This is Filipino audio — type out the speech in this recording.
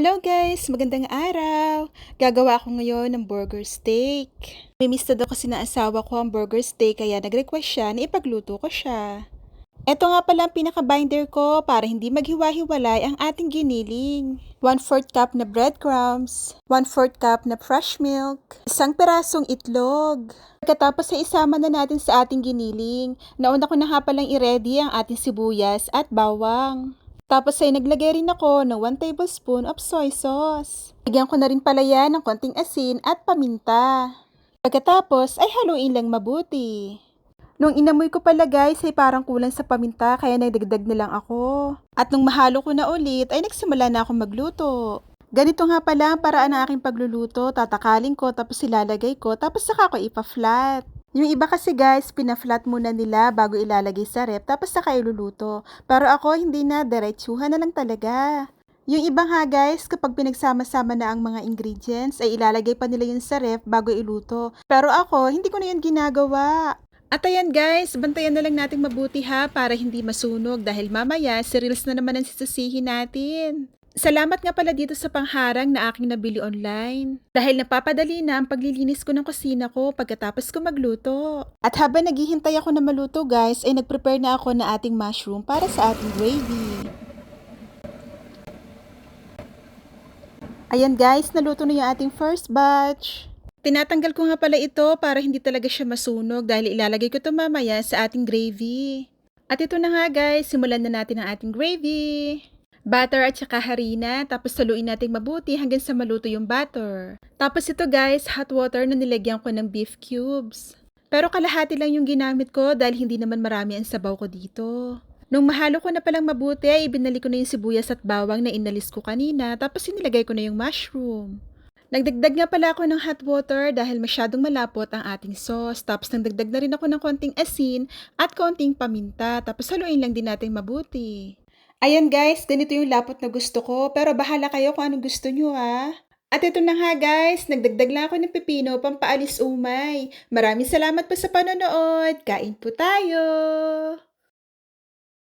Hello guys! Magandang araw! Gagawa ako ngayon ng burger steak. Mimiss na daw kasi na asawa ko ang burger steak kaya nag-request siya na ipagluto ko siya. Ito nga pala ang pinaka-binder ko para hindi maghiwa-hiwalay ang ating giniling. 1-4 cup na breadcrumbs, 1-4 cup na fresh milk, isang perasong itlog. Pagkatapos ay isama na natin sa ating giniling. Nauna ko na nga palang i-ready ang ating sibuyas at bawang. Tapos ay naglagay rin ako ng 1 tablespoon of soy sauce. Lagyan ko na rin pala yan ng konting asin at paminta. Pagkatapos ay haluin lang mabuti. Nung inamoy ko pala guys ay parang kulang sa paminta kaya nagdagdag na lang ako. At nung mahalo ko na ulit ay nagsimula na ako magluto. Ganito nga pala ang paraan ng aking pagluluto. Tatakalin ko tapos ilalagay ko tapos saka ko ipa-flat. Yung iba kasi guys, pina-flat muna nila bago ilalagay sa rep tapos saka iluluto. Pero ako hindi na, diretsuhan na lang talaga. Yung iba nga guys, kapag pinagsama-sama na ang mga ingredients, ay ilalagay pa nila yun sa ref bago iluto. Pero ako, hindi ko na yun ginagawa. At ayan guys, bantayan na lang natin mabuti ha para hindi masunog dahil mamaya cereals na naman ang sisasihin natin. Salamat nga pala dito sa pangharang na aking nabili online. Dahil napapadali na ang paglilinis ko ng kusina ko pagkatapos ko magluto. At habang naghihintay ako na maluto guys, ay nagprepare na ako na ating mushroom para sa ating gravy. Ayan guys, naluto na yung ating first batch. Tinatanggal ko nga pala ito para hindi talaga siya masunog dahil ilalagay ko ito mamaya sa ating gravy. At ito na nga guys, simulan na natin ang ating gravy. Butter at saka harina, tapos saluin natin mabuti hanggang sa maluto yung butter. Tapos ito guys, hot water na nilagyan ko ng beef cubes. Pero kalahati lang yung ginamit ko dahil hindi naman marami ang sabaw ko dito. Nung mahalo ko na palang mabuti, ay ibinalik ko na yung sibuyas at bawang na inalis ko kanina, tapos inilagay ko na yung mushroom. Nagdagdag nga pala ako ng hot water dahil masyadong malapot ang ating sauce. Tapos nagdagdag na rin ako ng konting asin at konting paminta. Tapos haluin lang din natin mabuti. Ayan guys, ganito yung lapot na gusto ko. Pero bahala kayo kung anong gusto nyo ha. At ito na nga guys, nagdagdag lang ako ng pepino pampaalis umay. Maraming salamat po sa panonood. Kain po tayo!